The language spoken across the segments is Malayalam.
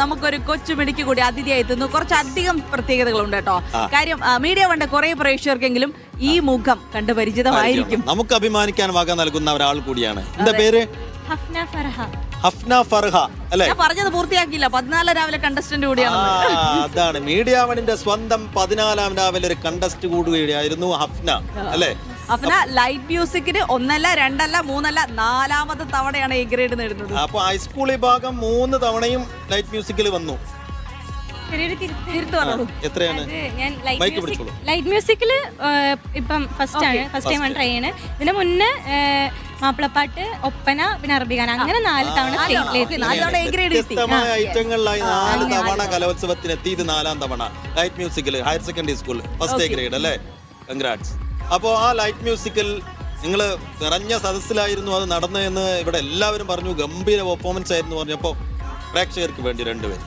നമുക്കൊരു കൊച്ചു മിടിക്ക് കൂടി അതിഥിയായി എത്തുന്നു. കുറച്ചധികം പ്രത്യേകതകളുണ്ട് കേട്ടോ. കാര്യം മീഡിയ കണ്ട കുറെ പ്രേക്ഷകർക്കെങ്കിലും ഈ മുഖം കണ്ട് പരിചിതമായിരിക്കും നമുക്ക് അഭിമാനിക്കാൻ വക നൽകുന്ന ഒരാൾ കൂടിയാണ്. എന്താ പേര്? ഹഫ്ന ഫർഹ. ഹഫ്ന ഫർഹ അല്ലേ? ഞാൻ പറഞ്ഞത് പൂർത്തിയാക്കിയില്ല. പതിനാല് രാവിലെ കണ്ടസ്റ്റന്റ് കൂടിയാണ് ആ അതാണ്. മീഡിയ വണിന്റെ സ്വന്തം പതിനാലാം രാവിലെ ഒരു കണ്ടസ്റ്റ് കൂടുകയായിരുന്നു ഹഫ്ന അല്ലെ? അപ്പന ലൈറ്റ് മ്യൂസിക്കിന് ഒന്നല്ല രണ്ടല്ല മൂന്നല്ല നാലാമത്തെ തവണയാണ് എ ഗ്രേഡ് നേടുന്നത്. അപ്പൊ ഹൈസ്കൂൾ വിഭാഗം മൂന്ന് തവണയും ലൈറ്റ് മ്യൂസിക്കിൽ വന്നു. എത്രയാണ്? ഞാൻ ലൈറ്റ് മൈക്ക് പിടിച്ചോളൂ. ലൈറ്റ് മ്യൂസിക്കിൽ ഇപ്പം ഫസ്റ്റ് ആണ്. ഫസ്റ്റ് ടൈം ആണ് ട്രൈ ചെയ്യണേ. ഇതിന് മുന്നേ മാപ്പിളപ്പാട്ട് ഒപ്പന പിന്നെ അറബിഗാന അങ്ങനെ നാല് തവണ വ്യത്യസ്തമായ ഐറ്റങ്ങളിലായി നാല് തവണ കലോത്സവത്തിന് എത്തിയത് നാലാം തവണ. Light മ്യൂസിക്കിൽ higher secondary school first grade അല്ലേ? കൺഗ്രാറ്റ്സ് അപ്പോൾ ആ ലൈറ്റ് മ്യൂസിക്കിൽ നിങ്ങൾ നിറഞ്ഞ സദസ്സിലായിരുന്നു അത് നടന്നതെന്ന് ഇവിടെ എല്ലാവരും പറഞ്ഞു. ഗംഭീര പെർഫോമൻസ് ആയിരുന്നു പറഞ്ഞപ്പോൾ പ്രേക്ഷകർക്ക് വേണ്ടി രണ്ടുപേരും.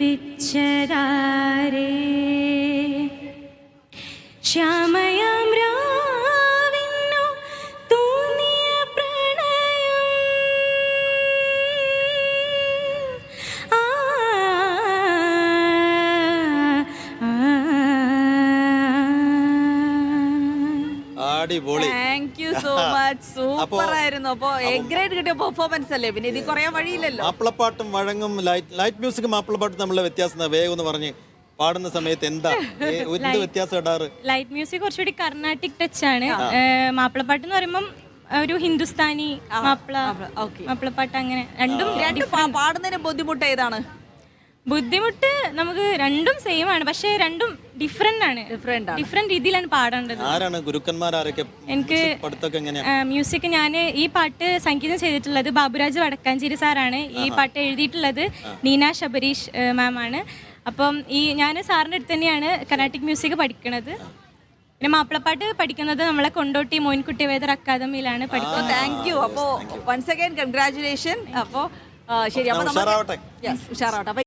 നെഞ്ചിലൊളിപ്പിച്ചതാരേ അടിപൊളി. Thank you so much super ആയിരുന്നു. അപ്പോ എ ഗ്രേഡ് കിട്ടിയ പെർഫോമൻസ് അല്ലേ? പിന്നെ ഇതിൽ കുറയാൻ വഴിയില്ലല്ലോ. മാപ്പിളപ്പാട്ടും വഴങ്ങും. ലൈറ്റ് ലൈറ്റ് മ്യൂസിക്കും മാപ്പിളപ്പാട്ടും തമ്മിലുള്ള വ്യത്യാസം വേഗം എന്ന് പറഞ്ഞ് പാടുന്ന സമയത്ത് എന്താ? എന്ത് വ്യത്യാസം ഇടാറ് ലൈറ്റ് മ്യൂസിക് കുറച്ചുകൂടി കർണാട്ടിക് ടച്ച് ആണ്. മാപ്പിളപ്പാട്ട് എന്ന് പറയുമ്പം ഒരു ഹിന്ദുസ്ഥാനി മാപ്പിള ഓക്കെ. മാപ്പിളപ്പാട്ട് അങ്ങനെ രണ്ടും പാടുന്നതിന് ബുദ്ധിമുട്ട് ഏതാണ്? ബുദ്ധിമുട്ട് നമുക്ക് രണ്ടും സെയിം ആണ്. പക്ഷെ രണ്ടും ഡിഫറെന്റ് ആണ്. ഡിഫറെന്റ് ഡിഫറെന്റ് രീതിയിലാണ് പാടേണ്ടത്. ആരാണ് ഗുരുക്കന്മാർ? ആരൊക്കെ എനിക്ക് മ്യൂസിക് ഞാൻ ഈ പാട്ട് സംഗീതം ചെയ്തിട്ടുള്ളത് ബാബുരാജ് വടക്കാഞ്ചേരി സാറാണ് ഈ പാട്ട് എഴുതിയിട്ടുള്ളത്. നീന ശബരീഷ് മാം ആണ്. അപ്പം ഈ ഞാൻ സാറിന്റെ അടുത്ത് തന്നെയാണ് കർണാട്ടിക് മ്യൂസിക് പഠിക്കുന്നത് പിന്നെ മാപ്പിളപ്പാട്ട് പഠിക്കുന്നത് നമ്മളെ കൊണ്ടോട്ടി മോയിൻകുട്ടി വേദർ അക്കാദമിയിലാണ് പഠിക്കുന്നത്. താങ്ക് യു അപ്പോൾ വൺസ് അഗൈൻ കൺഗ്രാചുലേഷൻ അപ്പോൾ ശരി. അപ്പോൾ ഉഷാറാവട്ടെ. യെസ് ഉഷാറാവട്ടെ. അപ്പൊ